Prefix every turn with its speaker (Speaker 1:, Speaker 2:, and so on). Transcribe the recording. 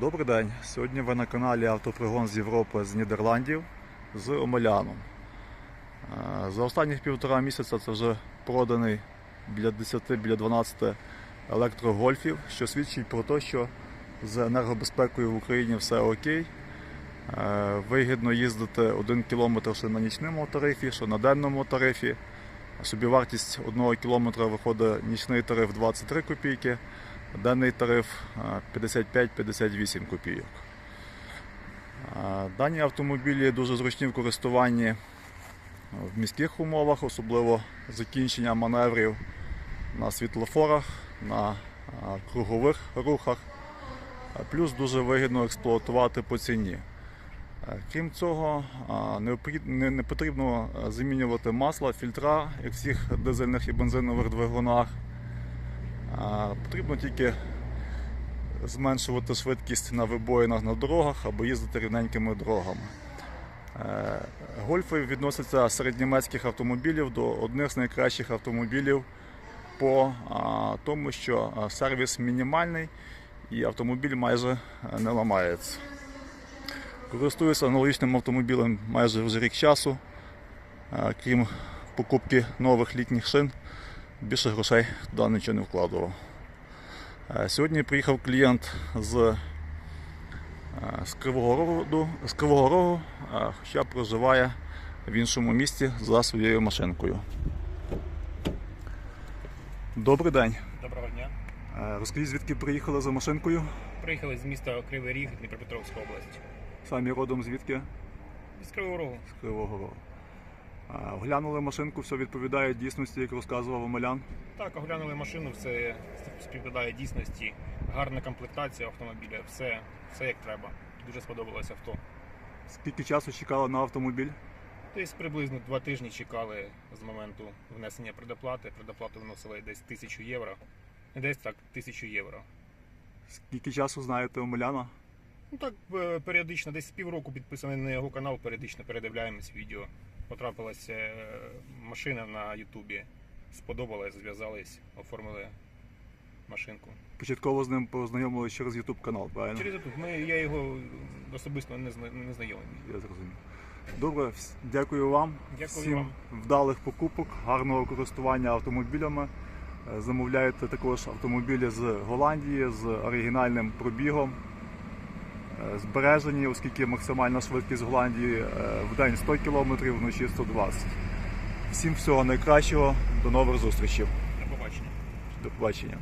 Speaker 1: Добрий день. Сьогодні ви на каналі Автопригон з Європи з Нідерландів з Омеляном. Е, За останніх півтора місяця це вже проданий біля 10 біля 12 електрогольфів, що свідчить про те, що з енергобезпекою в Україні все окей. Е, Вигідно їздити 1 км що на нічному тарифі, що на денному тарифі. Собівартість 1 км виходить нічний тариф 23 копійки, денний тариф е, 55-58 копійок. Дані автомобілі дуже зручні в користуванні в міських умовах, особливо закінчення маневрів на світлофорах, на кругових рухах. Плюс дуже вигідно експлуатувати по ціні. Крім цього, не потрібно замінювати масло, фільтра, як всіх дизельних і бензинових двигунах. Потрібно тільки зменшувати швидкість на вибоїнах на дорогах або їздити рівненькими дорогами. Е, Гольфи відносяться серед німецьких автомобілів до одних з найкращих автомобілів по тому, що сервіс мінімальний і автомобіль майже е, не ламається. Користуюся аналогічним автомобілем майже вже рік часу. Е, Крім покупки нових літніх шин, більше грошей туди нічого не вкладував. Е, Сьогодні приїхав клієнт з, е, з, Кривого, Рогу, з Кривого Рогу, е, хоча проживає в іншому місті за своєю машинкою. Добрий день.
Speaker 2: Доброго дня.
Speaker 1: Розкажіть, звідки приїхали за машинкою?
Speaker 2: Приїхали з міста Кривий Ріг, Дніпропетровська область.
Speaker 1: Самі родом звідки?
Speaker 2: З Кривого Рогу.
Speaker 1: з Кривого Рогу. Оглянули машинку, все відповідає дійсності, як розказував Омелян.
Speaker 2: Так, оглянули машину, все співпадає дійсності. Гарна комплектація автомобіля, все, все як треба. Дуже сподобалось авто.
Speaker 1: Скільки часу чекали на автомобіль?
Speaker 2: Десь приблизно два тижні чекали з моменту внесення предоплати. Предоплату вносили десь тисячу євро. Десь так, тисячу євро.
Speaker 1: Скільки часу знаєте Омеляна?
Speaker 2: Ну так е, періодично, десь півроку підписаний на його канал, періодично передивляємось відео. Потрапилася е, машина на Ютубі. Сподобалась, зв'язались, оформили машинку.
Speaker 1: Початково з ним познайомилися через YouTube канал, правильно?
Speaker 2: Через Ютуб. Ми, я його особисто не, зна- не знайомий.
Speaker 1: Я зрозумів. Добре, вс- дякую вам.
Speaker 2: Дякую
Speaker 1: Всім
Speaker 2: вам.
Speaker 1: вдалих покупок, гарного користування автомобілями. Е, Замовляйте також автомобілі з Голландії з оригінальним пробігом. Збережені, оскільки максимальна швидкість в Голландії е, в день 100 км, вночі 120 Всім всього найкращого, до нових зустрічей.
Speaker 2: До побачення.
Speaker 1: До побачення.